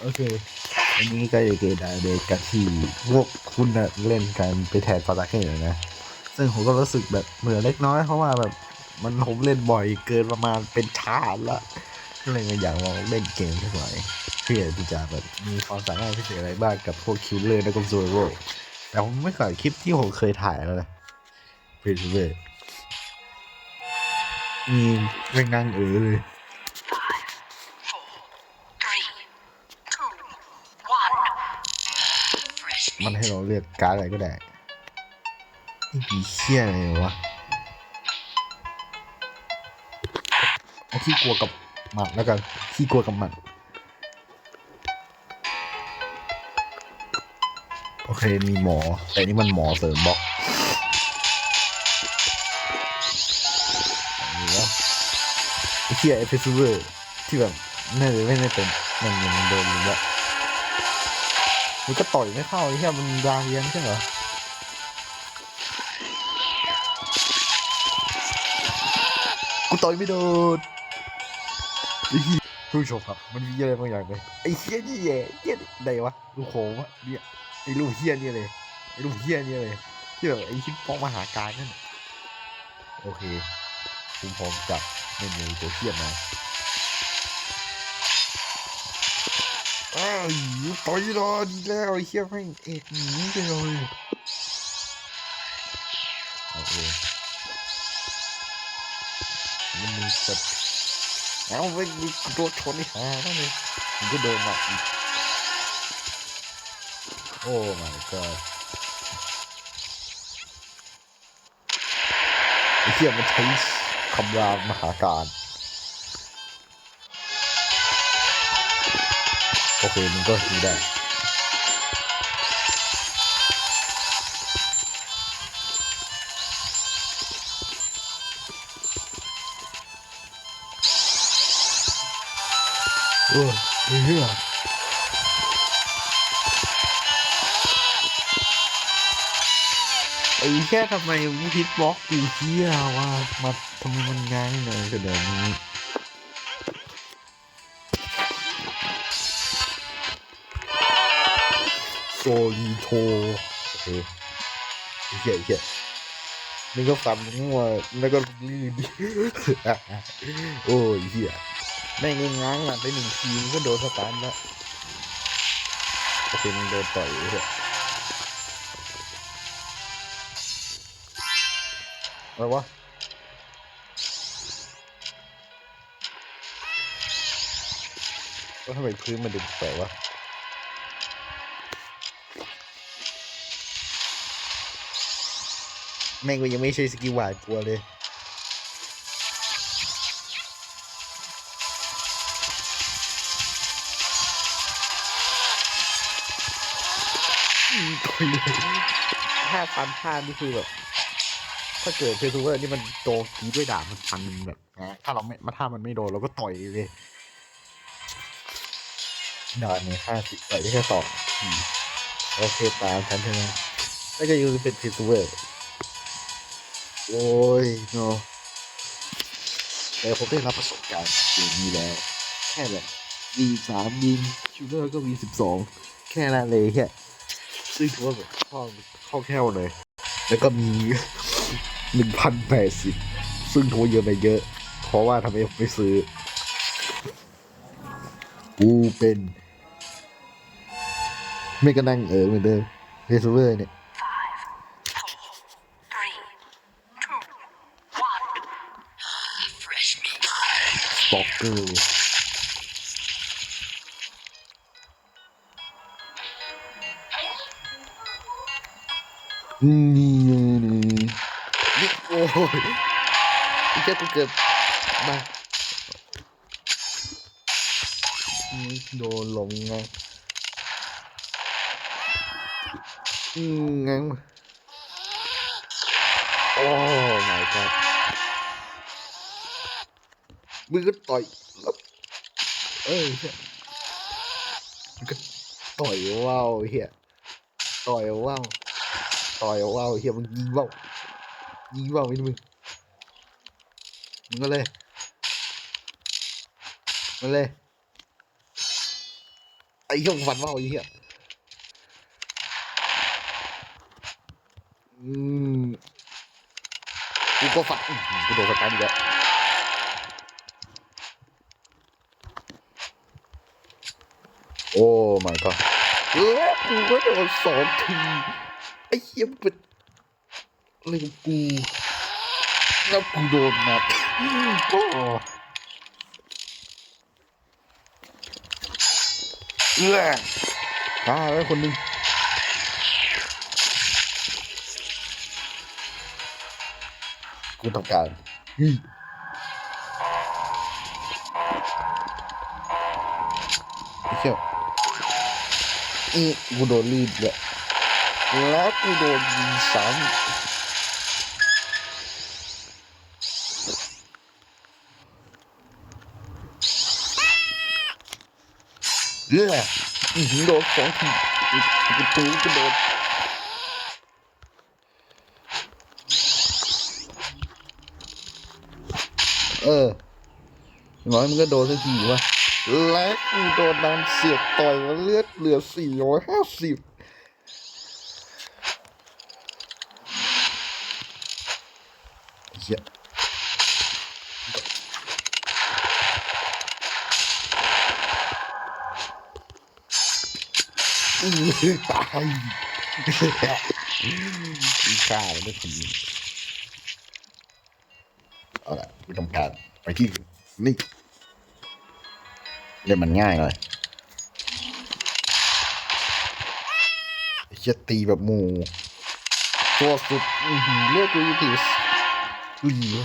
โอเค อันนี้ก็จะเกิดอะไรกับที่พวกคุณน่ะเล่นกันไปแทนฟาตาเคนนะ ซึ่งผมก็รู้สึกแบบเหมือนเล็กน้อยเพราะว่าแบบมันผมเล่นบ่อยเกินประมาณเป็นชาติละก็เลยอยากลองเล่นเกมสักหน่อยเพื่อที่จะแบบมีความสามารถพิเศษอะไรบ้างกับพวกคิวเลอร์และก็ซูโร่แต่ผมไม่เคยคลิปที่ผมเคยถ่ายแล้วนะเพจเลยมีแม่งนั่งเออเลย มันให้เราเลือกการดอะไรก็ได้นี่ผีเชี่ยอะไรวะเอาขี้กลัวกับหมัดแล้วกันขี้กลัวกับหมัดโอเคมีหมอ แต่นี่มันหมอเสริมบล็อกนี่วะไอ้เชี่ยเอฟเฟซูเวอร์ที่แบบน่าจะไม่ได้เป็นมันยังโดนอยู่แล้ว มันก็ต่อยไม่เข้าไอ้เชี่ยมันยางเรียนใช่เหรอกูต่อยไม่โดนไอ้เหี้ยผู้ชมครับ มันมีอะไรบางอย่างเลยไอ้เฮี้ยนี่แย่เฮี้ยไหนวะลูกโขงวะเนี่ยไอ้ลูกเฮี้ยนี่เลยไอ้ลูกเฮี้ยนี่เลยที่แบบไอ้ชิปป้องมหาการนั่นโอเคผมพร้อมจับไม่มีตัวเฮี้ยมา อ้าวต่อยรอดีแล้วไอ้เฮี้ยแม่งเอกหนีไปเลยโอเคมันมีสัตว์เอาไปโดนชนนี่ฮะนั่นเลยมันก็โดนหนักอีกโอ้ my god ไอ้เหี้ยมันใช้คำรามมหาการ โอเคมันก็ฮีได้โอ้ยเหี้ยไอ้แค่ทำไมมึงพิดบล็อกอยู่เทียว่ามาทำไมมันง่ายเลยขนาดนี้ โซลีโทโอเคไอ้เหี้ยไอ้เหี้ยนี่ก็ฟันมั่วแล้วก็ลื่นโอ้ยเหี้ยแม่งง้างอะไปหนึ่งทีมก็โดนสตันแล้วโอเคมันโดนต่อยเลยอะไรวะแล้วทำไมพื้นมันดูแปลกวะ แม่งก็ยังไม่ใช่สกิลหวาดกลัวเลยตุยถ้าฟันพลานี่คือแบบถ้าเกิดเพซูเวอร์นี่มันโดนกีด้วยดาบมันพันแบบนะถ้าเราไม่มาถ้ามันไม่โดนเราก็ต่อยเลยดาบเนี่ยห้าสิบต่อยได้แค่สองทีโอเคตามฉันใช่ไหมแล้วก็ยังเป็นเพซูเวอร์ โอ้ยโนแต่ผมได้รับประสบการณ์อย่างนี้แล้ว แค่แบบวีสามยิงคิวเลอร์ก็วีสิบสองแค่นั้นเลยแค่ซึ่งถือว่าแบบเข้าเข้าแค่วเลย แล้วก็มีหนึ่งพันแปดสิบซึ่งโทรเยอะไปเยอะ เพราะว่าทำไมผมไม่ซื้อ กูเป็น ไม่ก็นั่งเออเหมือนเดิมเฮซูเวอร์เนี่ย สต็อกเกอร์นี่นี่นี่โอ้ยไอ้แค่กูเกิดมาโดนหลงไงอืมไงวะโอ้ my god มือก็ต่อยแล้วเอเฮียมันก็ต่อยว่าวเฮียต่อยว่าวต่อยว่าวเฮียมึงยิงว่าวยิงว่าวไม่ได้มึงมึงก็เลยมาเลยไอ้เหี้ยฟันว่าวไอ้เหี้ยอืมกูก็ฟันกูโดนสตันอีกแล้ว อ้ my god แล้วกูก็โดนสองทีไอ้เหี้ยมันเป็นอะไรของกูแล้วกูโดนนัดโอ้เอื้อฆ่าไว้คนหนึ่งกูต้องการเฮ้ย อีกูโดนรีดเลยแล้วกูโดนยิงซ้ำเย้หือโดนสองทีประตูก็โดนเออน้อยมันก็โดนสักทีวะ และกูโดนน้ำเสียบต่อยเลือดเหลือสี่ร้อยห้าสิบเหี้ยตายอีข้าไม่ทีเอาละไม่ต้องการไปที่นี่ เล่นมันง่ายหน่อยไอ้เชี่ยตีแบบหมูตัวสุดเลือดกูยูที่เหลือ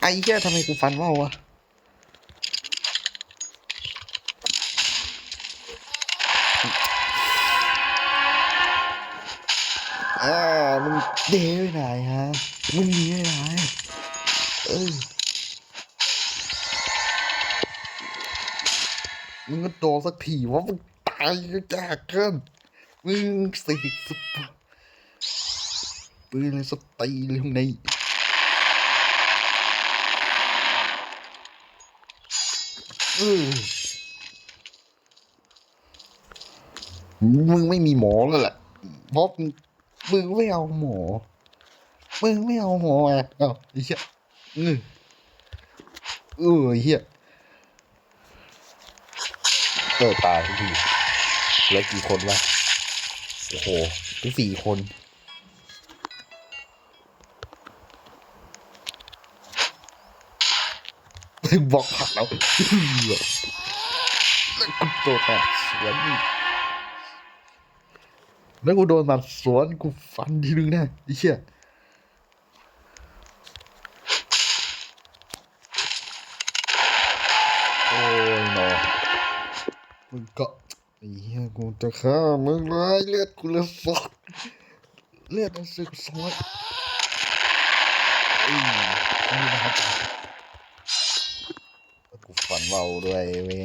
ไอ้เหี้ยทำไมกูฟันว่าวะ สักทีว่ามึงตายก็ยากเกินมึงเสกสุดปืนสตีเลงในเออมึงไม่มีหมอแล้วแหละเพราะมึงไม่เอาหมอ มึงไม่เอาหมออะเอ้าไอ้เหี้ยอือเออไอ้เหี้ย เออตายทุกทีแล้วกี่คนวะโอ้โหถึงสี่คนมึงบอกผักแล้วแล้วกูโดนแบบสวนี่แล้วกูโดนแบบสวนกูฟันทีนึงแน่ไอ้เหี้ย มึงก็ไอ้เหี้ยกูจะฆ่ามึงเลยเลือดกูเหลยสดเลือดมันสึกสดไอ้ยนี่นะครับกูฝันเบาด้วยเว้ย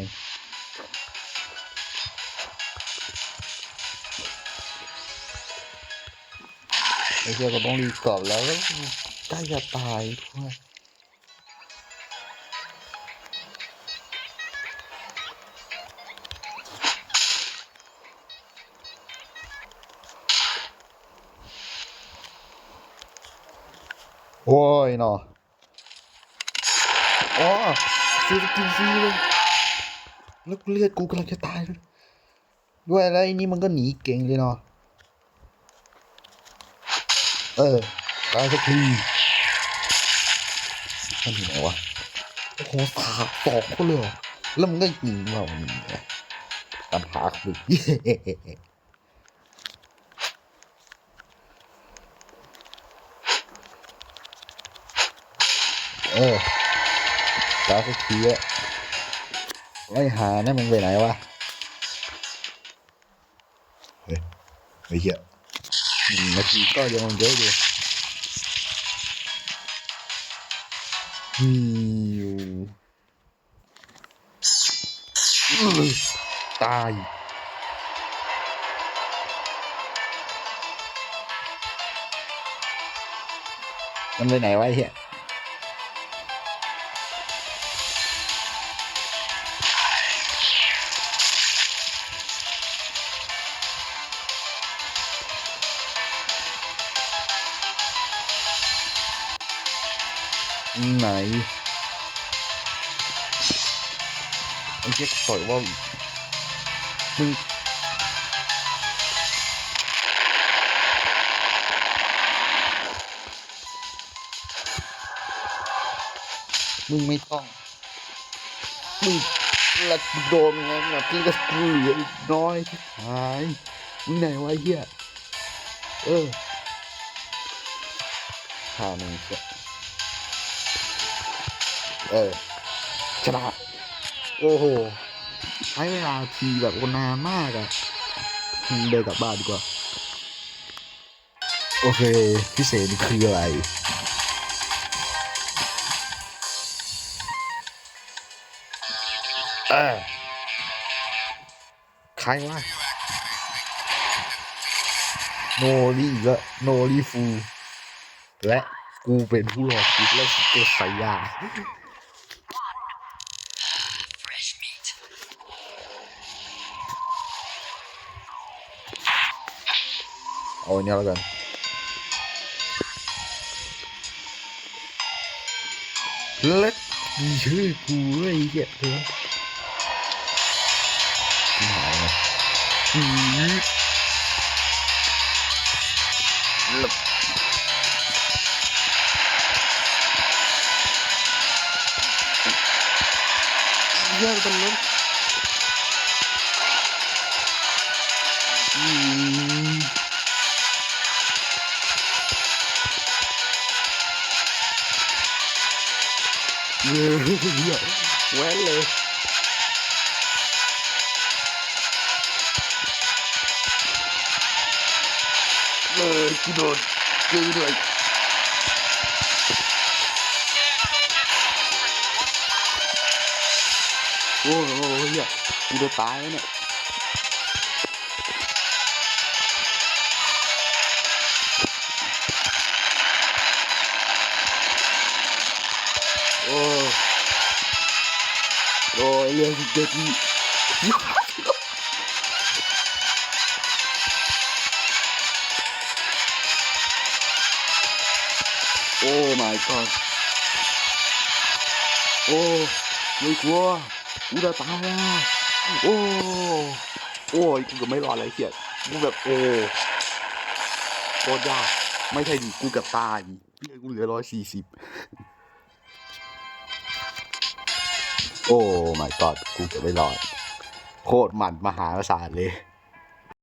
ไอ้เหี้ยก็ต้องรีบกลับแล้วใกล้จะตายด้วย โอ้ยเนาะอ๋อซื้อสกินฟรีเลยแล้วเลือดกูกำลังจะตายเลยด้วยอะไรนี่มันก็หนีเก่งเลยเนาะเออตายสักทีมันอยู่ไหนวะโอ้โหสาบสองคนเลยแล้วมันก็ยิงเราเนี่ยตามหาคือ ออตาสักทีอะไล่หานะมึงไปไหนวะ เฮ้ยไอ้เหี้ยหนึ่งนาทีก็ยังเยอะอยู่ฮิวอื้อตายโมันไปไหนวะไอ้เฮีย ไหนไอ้เจ๊กต่อยว่ามึงมึงไม่ต้อง มึงละโดนไงแบบที่ก็กูเหลืออีกน้อยที่หายมึงไหนวะเฮียเออข้ามึงเสีย เออ ชนะ โอ้โห ใช้เวลาทีแบบนานมากอะมึงเดินกลับบ้านดีกว่า โอเคพิเศษนี่คืออะไรเออใครวะโนรีก็โนรีฟู และกูเป็นผู้รอดชีวิตและเกิดสายยา เอาอันนี้แล้ว เฮ้ยเหี้ยแว้นเลยเล อ้ยเรื่องเด็กนี่โอ้ my god โอ้ไม่กลัวกูจะตายแล้วโอ้โอ้ยกูก็ไม่รอดเลยเขียดกูแบบโอ้โคตรยากไม่ใช่ดิกูเกับตายเลือกูเหลือร้อยสี่สิบ อ้ my god กูเกับไม่รอด โคตรหมันมหาศาลเลย